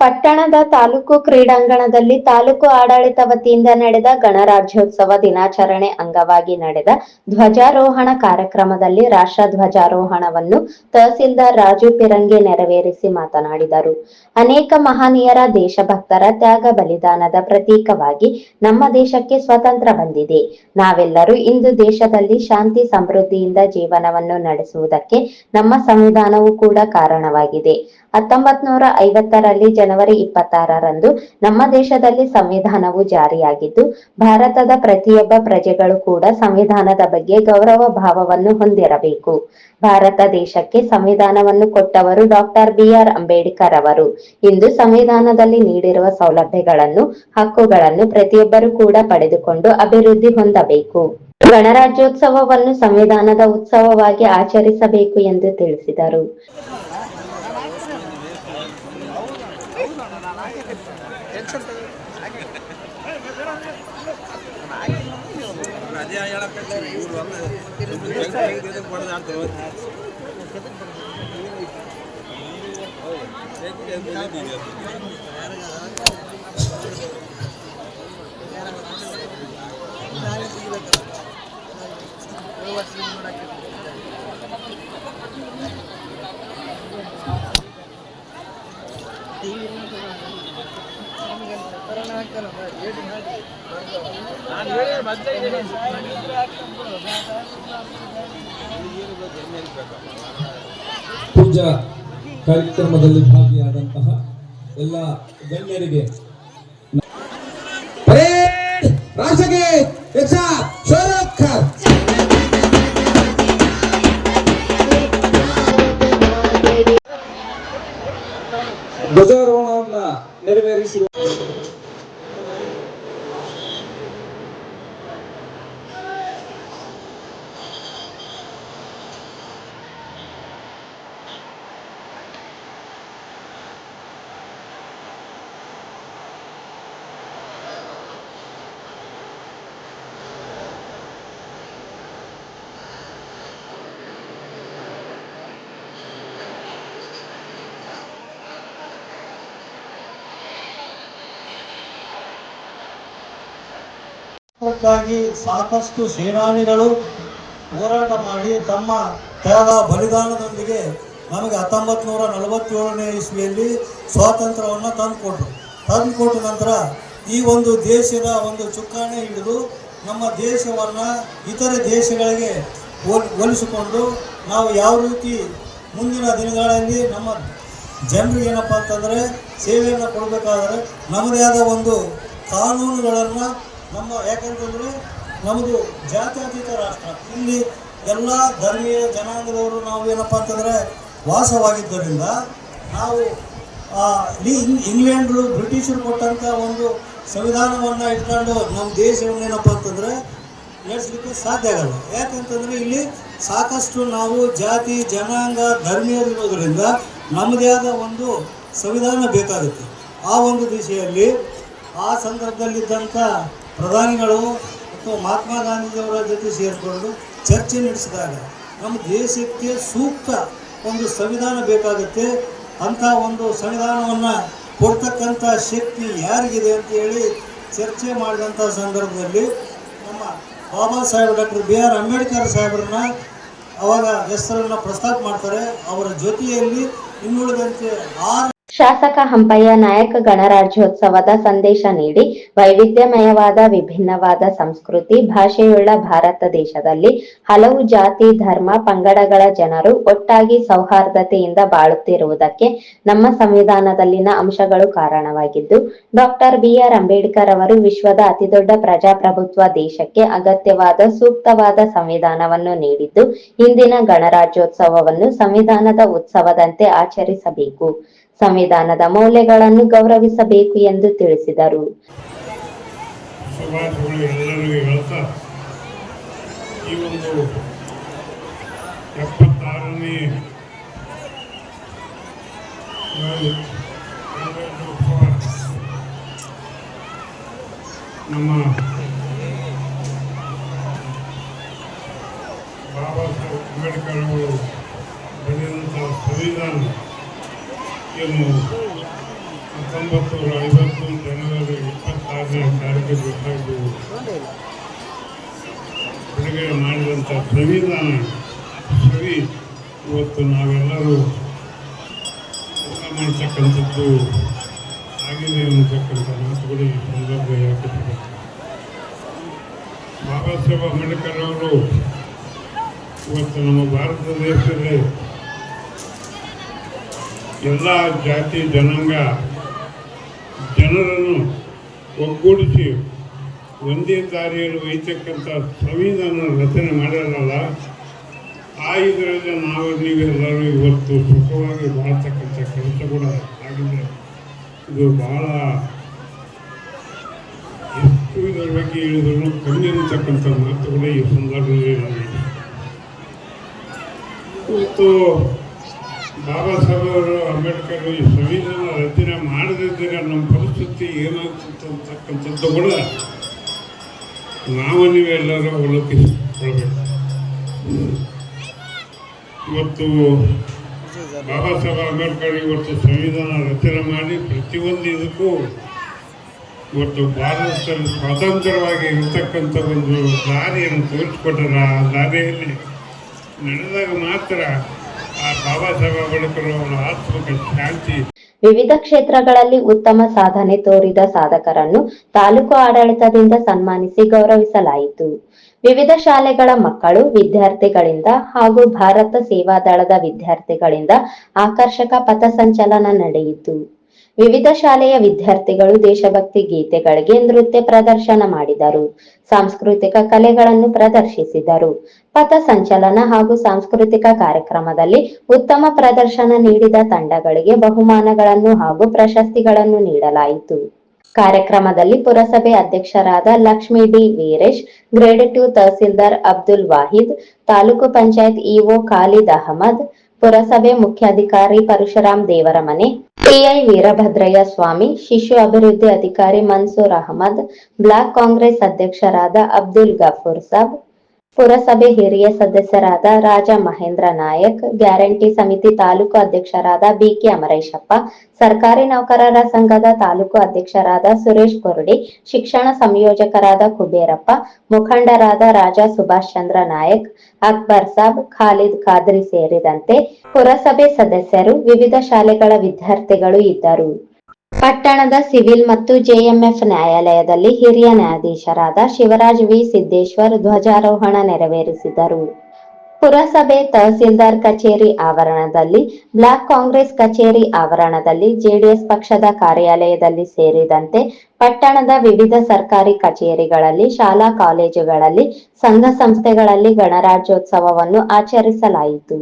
ಪಟ್ಟಣದ ತಾಲೂಕು ಕ್ರೀಡಾಂಗಣದಲ್ಲಿ ತಾಲೂಕು ಆಡಳಿತ ವತಿಯಿಂದ ನಡೆದ ಗಣರಾಜ್ಯೋತ್ಸವ ದಿನಾಚರಣೆ ಅಂಗವಾಗಿ ನಡೆದ ಧ್ವಜಾರೋಹಣ ಕಾರ್ಯಕ್ರಮದಲ್ಲಿ ರಾಷ್ಟ್ರ ಧ್ವಜಾರೋಹಣವನ್ನು ತಹಸೀಲ್ದಾರ್ ರಾಜು ಪಿರಂಗಿ ನೆರವೇರಿಸಿ ಮಾತನಾಡಿದರು. ಅನೇಕ ಮಹನೀಯರ ದೇಶಭಕ್ತರ ತ್ಯಾಗ ಬಲಿದಾನದ ಪ್ರತೀಕವಾಗಿ ನಮ್ಮ ದೇಶಕ್ಕೆ ಸ್ವತಂತ್ರ ಬಂದಿದೆ. ನಾವೆಲ್ಲರೂ ಇಂದು ದೇಶದಲ್ಲಿ ಶಾಂತಿ ಸಮೃದ್ಧಿಯಿಂದ ಜೀವನವನ್ನು ನಡೆಸುವುದಕ್ಕೆ ನಮ್ಮ ಸಂವಿಧಾನವು ಕೂಡ ಕಾರಣವಾಗಿದೆ. ಹತ್ತೊಂಬತ್ ನೂರ ಐವತ್ತರಲ್ಲಿ ಜನವರಿ ಇಪ್ಪತ್ತಾರರಂದು ನಮ್ಮ ದೇಶದಲ್ಲಿ ಸಂವಿಧಾನವು ಜಾರಿಯಾಗಿದ್ದು, ಭಾರತದ ಪ್ರತಿಯೊಬ್ಬ ಪ್ರಜೆಗಳು ಕೂಡ ಸಂವಿಧಾನದ ಬಗ್ಗೆ ಗೌರವ ಭಾವವನ್ನು ಹೊಂದಿರಬೇಕು. ಭಾರತ ದೇಶಕ್ಕೆ ಸಂವಿಧಾನವನ್ನು ಕೊಟ್ಟವರು ಡಾಕ್ಟರ್ ಬಿ ಆರ್ ಅಂಬೇಡ್ಕರ್ ಅವರು. ಇಂದು ಸಂವಿಧಾನದಲ್ಲಿ ನೀಡಿರುವ ಸೌಲಭ್ಯಗಳನ್ನು, ಹಕ್ಕುಗಳನ್ನು ಪ್ರತಿಯೊಬ್ಬರು ಕೂಡ ಪಡೆದುಕೊಂಡು ಅಭಿವೃದ್ಧಿ ಹೊಂದಬೇಕು. ಗಣರಾಜ್ಯೋತ್ಸವವನ್ನು ಸಂವಿಧಾನದ ಉತ್ಸವವಾಗಿ ಆಚರಿಸಬೇಕು ಎಂದು ತಿಳಿಸಿದರು. ಇವ್ರು ಒಂದು ಕೊಡದಾಡ್ತಾರೆ ನಾನು ಹೇಳಿ ಪೂಜಾ ಕಾರ್ಯಕ್ರಮದಲ್ಲಿ ಭಾಗಿಯಾದಂತಹ ಎಲ್ಲ ಗಣ್ಯರಿಗೆ ರಾಷ್ಟ್ರಗೀತ್ ಯಕ್ಷ ಧ್ವಜಾರೋಹಣವನ್ನ ನೆರವೇರಿಸುವ ಅದಕ್ಕಾಗಿ ಸಾಕಷ್ಟು ಸೇನಾನಿಗಳು ಹೋರಾಟ ಮಾಡಿ ತಮ್ಮ ತ್ಯಾಗ ಬಲಿದಾನದೊಂದಿಗೆ ನಮಗೆ ಹತ್ತೊಂಬತ್ತು ನೂರ ನಲವತ್ತೇಳನೇ ಇಸ್ವಿಯಲ್ಲಿ ಸ್ವಾತಂತ್ರ್ಯವನ್ನು ತಂದುಕೊಟ್ರು. ತಂದುಕೊಟ್ಟ ನಂತರ ಈ ಒಂದು ದೇಶದ ಒಂದು ಚುಕ್ಕಾಣಿ ಹಿಡಿದು ನಮ್ಮ ದೇಶವನ್ನು ಇತರೆ ದೇಶಗಳಿಗೆ ಹೋಲ್, ಹೋಲಿಸಿಕೊಂಡು ನಾವು ಯಾವ ರೀತಿ ಮುಂದಿನ ದಿನಗಳಲ್ಲಿ ನಮ್ಮ ಜನರಿಗೆ ಏನಪ್ಪ ಅಂತಂದರೆ ಸೇವೆಯನ್ನು ಕೊಡಬೇಕಾದರೆ ನಮ್ಮದೇ ಆದ ಒಂದು ಕಾನೂನುಗಳನ್ನು ನಮ್ಮ ಯಾಕಂತಂದರೆ ನಮ್ಮದು ಜಾತ್ಯತೀತ ರಾಷ್ಟ್ರ. ಇಲ್ಲಿ ಎಲ್ಲ ಧರ್ಮೀಯ ಜನಾಂಗದವರು ನಾವು ಏನಪ್ಪ ಅಂತಂದರೆ ವಾಸವಾಗಿದ್ದರಿಂದ ನಾವು ಇಂಗ್ಲೆಂಡ್ರು ಬ್ರಿಟಿಷರು ಕೊಟ್ಟಂಥ ಒಂದು ಸಂವಿಧಾನವನ್ನು ಇಟ್ಕೊಂಡು ನಮ್ಮ ದೇಶವನ್ನು ಏನಪ್ಪ ಅಂತಂದರೆ ನಡೆಸಲಿಕ್ಕೆ ಸಾಧ್ಯ ಆಗಲ್ಲ. ಯಾಕಂತಂದರೆ ಇಲ್ಲಿ ಸಾಕಷ್ಟು ನಾವು ಜಾತಿ, ಜನಾಂಗ ಧರ್ಮೀಯರಿರೋದ್ರಿಂದ ನಮ್ಮದೇ ಆದ ಒಂದು ಸಂವಿಧಾನ ಬೇಕಾಗುತ್ತೆ. ಆ ಒಂದು ದಿಶೆಯಲ್ಲಿ ಆ ಸಂದರ್ಭದಲ್ಲಿದ್ದಂಥ ಪ್ರಧಾನಿಗಳು ಮತ್ತು ಮಹಾತ್ಮ ಗಾಂಧೀಜಿಯವರ ಜೊತೆ ಸೇರಿಕೊಂಡು ಚರ್ಚೆ ನಡೆಸಿದಾಗ ನಮ್ಮ ದೇಶಕ್ಕೆ ಸೂಕ್ತ ಒಂದು ಸಂವಿಧಾನ ಬೇಕಾಗುತ್ತೆ. ಅಂಥ ಒಂದು ಸಂವಿಧಾನವನ್ನು ಕೊಡ್ತಕ್ಕಂಥ ಶಕ್ತಿ ಯಾರಿಗಿದೆ ಅಂತ ಹೇಳಿ ಚರ್ಚೆ ಮಾಡಿದಂಥ ಸಂದರ್ಭದಲ್ಲಿ ನಮ್ಮ Baba Saheb doctor B R Ambedkar ಸಾಹೇಬ್ರನ್ನ ಅವಾಗ ಹೆಸರನ್ನು ಪ್ರಸ್ತಾಪ ಮಾಡ್ತಾರೆ. ಅವರ ಜೊತೆಯಲ್ಲಿ ಇನ್ನುಳಿದಂತೆ ಆರು ಶಾಸಕ ಹಂಪಯ್ಯ ನಾಯಕ ಗಣರಾಜ್ಯೋತ್ಸವದ ಸಂದೇಶ ನೀಡಿ ವೈವಿಧ್ಯಮಯವಾದ, ವಿಭಿನ್ನವಾದ ಸಂಸ್ಕೃತಿ, ಭಾಷೆಯುಳ್ಳ ಭಾರತ ದೇಶದಲ್ಲಿ ಹಲವು ಜಾತಿ, ಧರ್ಮ, ಪಂಗಡಗಳ ಜನರು ಒಟ್ಟಾಗಿ ಸೌಹಾರ್ದತೆಯಿಂದ ಬಾಳುತ್ತಿರುವುದಕ್ಕೆ ನಮ್ಮ ಸಂವಿಧಾನದಲ್ಲಿನ ಅಂಶಗಳು ಕಾರಣವಾಗಿದ್ದು, ಡಾಕ್ಟರ್ ಬಿಆರ್ ಅಂಬೇಡ್ಕರ್ ಅವರು ವಿಶ್ವದ ಅತಿದೊಡ್ಡ ಪ್ರಜಾಪ್ರಭುತ್ವ ದೇಶಕ್ಕೆ ಅಗತ್ಯವಾದ ಸೂಕ್ತವಾದ ಸಂವಿಧಾನವನ್ನು ನೀಡಿದ್ದು, ಇಂದಿನ ಗಣರಾಜ್ಯೋತ್ಸವವನ್ನು ಸಂವಿಧಾನದ ಉತ್ಸವದಂತೆ ಆಚರಿಸಬೇಕು. ಸಂವಿಧಾನದ ಮೌಲ್ಯಗಳನ್ನು ಗೌರವಿಸಬೇಕು ಎಂದು ತಿಳಿಸಿದರು. ನಮ್ಮ ಬಾಬಾ ಸಾಹೇಬ್ ಅಂಬೇಡ್ಕರ್ ಅವರು ಬರೆದಂತಹ ಸಂವಿಧಾನ ಏನು ಹತ್ತೊಂಬತ್ತು ನೂರ ಐವತ್ತು ಜನವರಿ ಇಪ್ಪತ್ತಾರನೇ ತಾರೀಕು ಬೇಕಾಗಿ ಬಿಡುಗಡೆ ಮಾಡಿದಂಥ ಸಂವಿಧಾನ ಇವತ್ತು ನಾವೆಲ್ಲರೂ ಊಟ ಮಾಡ್ತಕ್ಕಂಥದ್ದು ಆಗಿದೆ ಅನ್ನತಕ್ಕಂಥ ಮಾತುಗಳು ಈ ಸಂದರ್ಭ ಯಾಕೆ ಬಾಬಾ ಸಾಹೇಬ್ ಅಂಬೇಡ್ಕರ್ ಅವರು ಇವತ್ತು ನಮ್ಮ ಭಾರತ ದೇಶದಲ್ಲಿ ಎಲ್ಲ ಜಾತಿ ಜನಾಂಗ ಜನರನ್ನು ಒಗ್ಗೂಡಿಸಿ ಒಂದೇ ದಾರಿಯಲ್ಲಿ ಒಯ್ತಕ್ಕಂಥ ಸಂವಿಧಾನ ರಚನೆ ಮಾಡಿರಲ್ಲ, ಆ ಇದರಲ್ಲಿ ನಾವು ನೀವೆಲ್ಲರೂ ಇವತ್ತು ಸುಖವಾಗಿ ಬಾಳ್ತಕ್ಕಂಥ ಕೆಲಸ ಕೂಡ ಆಗಿದೆ ಇದು ಬಹಳ ಎಷ್ಟು ಇದರ ಬಗ್ಗೆ ಹೇಳಿದ್ರು ಕಮ್ಮಿ ಅಂತಕ್ಕಂಥ ಮಾತುಗಳೇ ಈ ಸಂದರ್ಭದಲ್ಲಿ ಇವತ್ತು ಬಾಬಾ ಸಾಹೇಬ್ ಅವರು ಅಂಬೇಡ್ಕರ್ ಈ ಸಂವಿಧಾನ ರಚನೆ ಮಾಡದಿದ್ದರೆ ನಮ್ಮ ಪರಿಸ್ಥಿತಿ ಏನಾಗ್ತಿತ್ತು ಅಂತಕ್ಕಂಥದ್ದು ಕೂಡ ನಾವು ನೀವೆಲ್ಲರೂ ಅವಲೋಕಿಸಿಕೊಳ್ಬೇಕು ಇವತ್ತು ಬಾಬಾ ಸಾಹೇಬ್ ಅಂಬೇಡ್ಕರ್ ಇವತ್ತು ಸಂವಿಧಾನ ರಚನೆ ಮಾಡಿ ಪ್ರತಿಯೊಂದು ಇದಕ್ಕೂ ಇವತ್ತು ಭಾರತದಲ್ಲಿ ಸ್ವತಂತ್ರವಾಗಿ ಇರ್ತಕ್ಕಂಥ ಒಂದು ದಾರಿಯನ್ನು ತೋರಿಸ್ಕೊಟ್ಟಾರ ಆ ದಾರಿಯಲ್ಲಿ ನಡೆದಾಗ ಮಾತ್ರ ವಿವಿಧ ಕ್ಷೇತ್ರಗಳಲ್ಲಿ ಉತ್ತಮ ಸಾಧನೆ ತೋರಿದ ಸಾಧಕರನ್ನು ತಾಲೂಕು ಆಡಳಿತದಿಂದ ಸನ್ಮಾನಿಸಿ ಗೌರವಿಸಲಾಯಿತು. ವಿವಿಧ ಶಾಲೆಗಳ ಮಕ್ಕಳು ವಿದ್ಯಾರ್ಥಿಗಳಿಂದ ಹಾಗೂ ಭಾರತ ಸೇವಾದಳದ ವಿದ್ಯಾರ್ಥಿಗಳಿಂದ ಆಕರ್ಷಕ ಪಥಸಂಚಲನ ನಡೆಯಿತು. ವಿವಿಧ ಶಾಲೆಯ ವಿದ್ಯಾರ್ಥಿಗಳು ದೇಶಭಕ್ತಿ ಗೀತೆಗಳಿಗೆ ನೃತ್ಯ ಪ್ರದರ್ಶನ ಮಾಡಿದರು. ಸಾಂಸ್ಕೃತಿಕ ಕಲೆಗಳನ್ನು ಪ್ರದರ್ಶಿಸಿದರು. ಪಥ ಸಂಚಲನ ಹಾಗೂ ಸಾಂಸ್ಕೃತಿಕ ಕಾರ್ಯಕ್ರಮದಲ್ಲಿ ಉತ್ತಮ ಪ್ರದರ್ಶನ ನೀಡಿದ ತಂಡಗಳಿಗೆ ಬಹುಮಾನಗಳನ್ನು ಹಾಗೂ ಪ್ರಶಸ್ತಿಗಳನ್ನು ನೀಡಲಾಯಿತು. ಕಾರ್ಯಕ್ರಮದಲ್ಲಿ ಪುರಸಭೆ ಅಧ್ಯಕ್ಷರಾದ Lakshmi D. Veeresh, grade two tahsildar Abdul Wahid, taluk panchayat EO Khalid Ahmed ಪುರಸಭೆ ಮುಖ್ಯಾಧಿಕಾರಿ ಪರಶುರಾಮ್ ದೇವರಮನೆ, ಟಿಐ ವೀರಭದ್ರಯ್ಯ ಸ್ವಾಮಿ, ಶಿಶು ಅಭಿವೃದ್ಧಿ ಅಧಿಕಾರಿ ಮನ್ಸೂರ್ ಅಹಮದ್, ಬ್ಲಾಕ್ ಕಾಂಗ್ರೆಸ್ ಅಧ್ಯಕ್ಷರಾದ ಅಬ್ದುಲ್ ಗಫೂರ್ ಸಾಬ್ ಪುರಸಭೆ ಹಿರಿಯ ಸದಸ್ಯರಾದ ರಾಜ ಮಹೇಂದ್ರ ನಾಯಕ್, ಗ್ಯಾರಂಟಿ ಸಮಿತಿ ತಾಲೂಕು ಅಧ್ಯಕ್ಷರಾದ ಬಿಕೆ ಅಮರೇಶಪ್ಪ, ಸರ್ಕಾರಿ ನೌಕರರ ಸಂಘದ ತಾಲೂಕು ಅಧ್ಯಕ್ಷರಾದ ಸುರೇಶ್ ಕೊರಡಿ, ಶಿಕ್ಷಣ ಸಂಯೋಜಕರಾದ ಕುಬೇರಪ್ಪ, ಮುಖಂಡರಾದ ರಾಜಾ ಸುಭಾಷ್ ಚಂದ್ರ ನಾಯಕ್, ಅಕ್ಬರ್ ಸಾಬ್, ಖಾಲಿದ್ ಖಾದ್ರಿ ಸೇರಿದಂತೆ ಪುರಸಭೆ ಸದಸ್ಯರು ವಿವಿಧ ಶಾಲೆಗಳ ವಿದ್ಯಾರ್ಥಿಗಳು ಇದ್ದರು. ಪಟ್ಟಣದ ಸಿವಿಲ್ ಮತ್ತು ಜೆಎಂಎಫ್ ನ್ಯಾಯಾಲಯದಲ್ಲಿ ಹಿರಿಯ ನ್ಯಾಯಾಧೀಶರಾದ ಶಿವರಾಜ್ ವಿ. ಸಿದ್ದೇಶ್ವರ್ ಧ್ವಜಾರೋಹಣ ನೆರವೇರಿಸಿದರು. ಪುರಸಭೆ ತಹಸೀಲ್ದಾರ್ ಕಚೇರಿ ಆವರಣದಲ್ಲಿ, ಬ್ಲಾಕ್ ಕಾಂಗ್ರೆಸ್ ಕಚೇರಿ ಆವರಣದಲ್ಲಿ ಜೆಡಿಎಸ್ ಪಕ್ಷದ ಕಾರ್ಯಾಲಯದಲ್ಲಿ ಸೇರಿದಂತೆ ಪಟ್ಟಣದ ವಿವಿಧ ಸರ್ಕಾರಿ ಕಚೇರಿಗಳಲ್ಲಿ, ಶಾಲಾ ಕಾಲೇಜುಗಳಲ್ಲಿ, ಸಂಘ ಸಂಸ್ಥೆಗಳಲ್ಲಿ ಗಣರಾಜ್ಯೋತ್ಸವವನ್ನು ಆಚರಿಸಲಾಯಿತು.